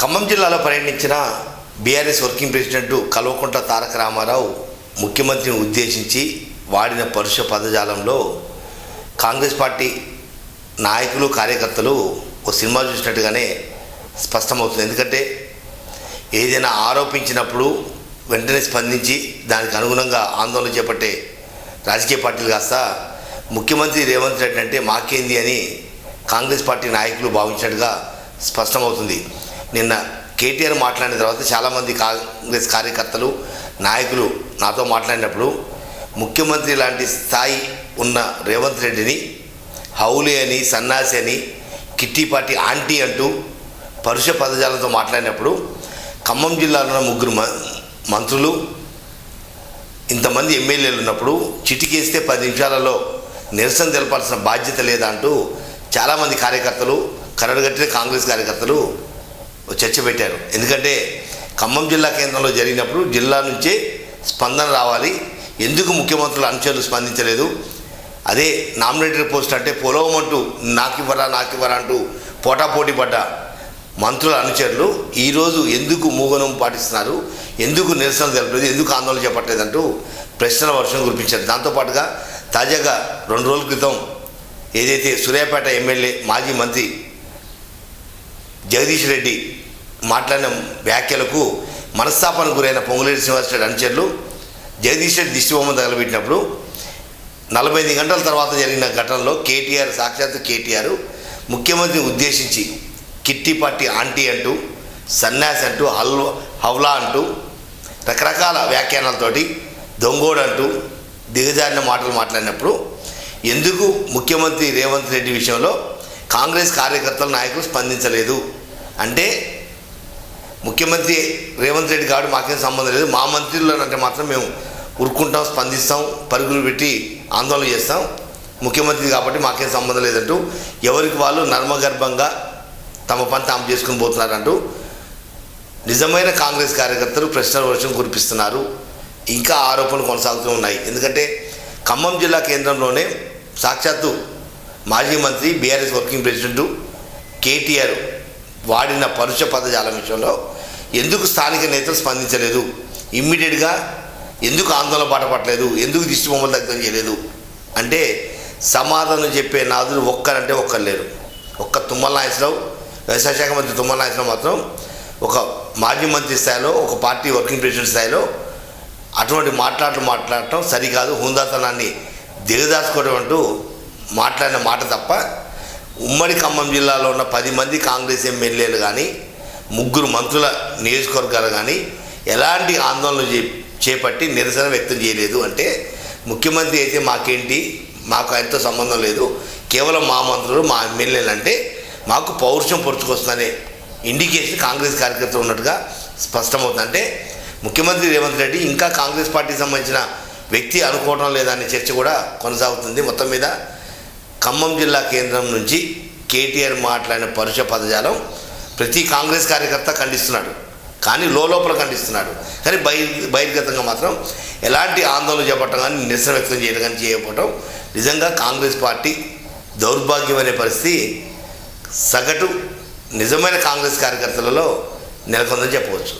ఖమ్మం జిల్లాలో పర్యటించిన BRS working president Kalvakuntla Taraka Rama Rao ముఖ్యమంత్రిని ఉద్దేశించి వాడిన పరుష పదజాలంలో కాంగ్రెస్ పార్టీ నాయకులు కార్యకర్తలు ఒక సినిమా చూసినట్టుగానే స్పష్టమవుతుంది. ఎందుకంటే ఏదైనా ఆరోపించినప్పుడు వెంటనే స్పందించి దానికి అనుగుణంగా ఆందోళన చేపట్టే రాజకీయ పార్టీలు కాస్త ముఖ్యమంత్రి రేవంత్ రెడ్డి అంటే మాకేంది అని కాంగ్రెస్ పార్టీ నాయకులు భావించినట్టుగా స్పష్టమవుతుంది. నిన్న కేటీఆర్ మాట్లాడిన తర్వాత చాలామంది కాంగ్రెస్ కార్యకర్తలు నాయకులు నాతో మాట్లాడినప్పుడు ముఖ్యమంత్రి లాంటి స్థాయి ఉన్న రేవంత్ రెడ్డిని హౌలి అని సన్నాసి అని కిట్టి పార్టీ ఆంటీ అంటూ పరుష పదజాలతో మాట్లాడినప్పుడు ఖమ్మం జిల్లాలో ముగ్గురు మ- మంత్రులు ఇంతమంది ఎమ్మెల్యేలు ఉన్నప్పుడు చిటికేస్తే పది నిమిషాలలో నిరసన తెలపాల్సిన బాధ్యత లేదా అంటూ చాలామంది కార్యకర్తలు కరడుగట్టిన కాంగ్రెస్ కార్యకర్తలు చర్చ పెట్టారు. ఎందుకంటే ఖమ్మం జిల్లా కేంద్రంలో జరిగినప్పుడు జిల్లా నుంచే స్పందన రావాలి. ఎందుకు ముఖ్యమంత్రులు అనుచరులు స్పందించలేదు? అదే నామినేటెడ్ పోస్ట్ అంటే పొలవమంటూ నాకివ్వరా నాకివ్వరా అంటూ పోటాపోటీ పడ్డ మంత్రుల అనుచరులు ఈరోజు ఎందుకు మూగనం పాటిస్తున్నారు? ఎందుకు నిరసన తెలపలేదు ఎందుకు ఆందోళన చేపట్టలేదంటూ ప్రశ్నల వర్షం కురిపించారు. దాంతోపాటుగా తాజాగా రెండు రోజుల క్రితం ఏదైతే సూర్యాపేట ఎమ్మెల్యే మాజీ మంత్రి జగదీష్ రెడ్డి మాట్లాడిన వ్యాఖ్యలకు మనస్తాపానికి గురైన పొంగులేటి శ్రీనివాసరెడ్డి అనుచరులు జగదీష్ రెడ్డి దిష్టిబొమ్మ తగలబెట్టినప్పుడు నలభై ఐదు గంటల తర్వాత జరిగిన ఘటనలో కేటీఆర్ సాక్షాత్ కేటీఆర్ ముఖ్యమంత్రిని ఉద్దేశించి కిట్టి పార్టీ ఆంటీ అంటూ సన్యాసి అంటూ హల్ హవ్లా అంటూ రకరకాల వ్యాఖ్యానాలతోటి దొంగోడు అంటూ దిగజారిన మాటలు మాట్లాడినప్పుడు ఎందుకు ముఖ్యమంత్రి రేవంత్ రెడ్డి విషయంలో కాంగ్రెస్ కార్యకర్తల నాయకులు స్పందించలేదు? అంటే ముఖ్యమంత్రి రేవంత్ రెడ్డి గారు మాకేం సంబంధం లేదు. మా మంత్రులు అంటే మాత్రం మేము ఉరుక్కుంటాం స్పందిస్తాం పరుగులు పెట్టి ఆందోళన చేస్తాం. ముఖ్యమంత్రి కాబట్టి మాకేం సంబంధం లేదంటూ ఎవరికి వాళ్ళు నర్మగర్భంగా తమ పని తాము చేసుకుని పోతున్నారంటూ నిజమైన కాంగ్రెస్ కార్యకర్తలు ప్రశ్నల వర్షం కురిపిస్తున్నారు. ఇంకా ఆరోపణలు కొనసాగుతూ ఉన్నాయి. ఎందుకంటే ఖమ్మం జిల్లా కేంద్రంలోనే సాక్షాత్తు మాజీ మంత్రి బీఆర్ఎస్ వర్కింగ్ ప్రెసిడెంట్ కేటీఆర్ వాడిన పరుష పదజాలం విషయంలో ఎందుకు స్థానిక నేతలు స్పందించలేదు? ఇమ్మీడియట్గా ఎందుకు ఆందోళన బాట పట్టలేదు? ఎందుకు దిష్టి బొమ్మలు దగ్గర చేయలేదు? అంటే సమాధానం చెప్పే నాదులు ఒక్కరంటే ఒక్కరు లేరు. ఒక్క తుమ్మల నాయసరావు వ్యవసాయ శాఖ మంత్రి తుమ్మల నాయసరావు మాత్రం ఒక మాజీ మంత్రి స్థాయిలో ఒక పార్టీ వర్కింగ్ ప్రెసిడెంట్ స్థాయిలో అటువంటి మాట్లాడటం మాట్లాడటం సరికాదు. హుందాతనాన్ని దిగదాచుకోవడం అంటూ మాట్లాడిన మాట తప్ప ఉమ్మడి ఖమ్మం జిల్లాలో ఉన్న పది మంది కాంగ్రెస్ ఎమ్మెల్యేలు కానీ ముగ్గురు మంత్రుల నియోజకవర్గాలు కానీ ఎలాంటి ఆందోళన చే చేపట్టి నిరసన వ్యక్తం చేయలేదు. అంటే ముఖ్యమంత్రి అయితే మాకేంటి? మాకు ఆయనతో సంబంధం లేదు. కేవలం మా మంత్రులు మా ఎమ్మెల్యేలు అంటే మాకు పౌరుషం పొరుచుకొస్తుందనే ఇండికేషన్ కాంగ్రెస్ కార్యకర్తలు ఉన్నట్టుగా స్పష్టమవుతుంది. అంటే ముఖ్యమంత్రి రేవంత్ రెడ్డి ఇంకా కాంగ్రెస్ పార్టీకి సంబంధించిన వ్యక్తి అనుకోవడం లేదనే చర్చ కూడా కొనసాగుతుంది. మొత్తం మీద ఖమ్మం జిల్లా కేంద్రం నుంచి కేటీఆర్ మాట్లాడిన పరుష పదజాలం ప్రతి కాంగ్రెస్ కార్యకర్త ఖండిస్తున్నాడు. కానీ లోపల ఖండిస్తున్నాడు. కానీ బహి బహిర్గతంగా మాత్రం ఎలాంటి ఆందోళన చేపట్టడం కానీ నిరసన వ్యక్తం చేయడం కానీ చేయకపోవడం నిజంగా కాంగ్రెస్ పార్టీ దౌర్భాగ్యం అనే పరిస్థితి సగటు నిజమైన కాంగ్రెస్ కార్యకర్తలలో నెలకొందని చెప్పవచ్చు.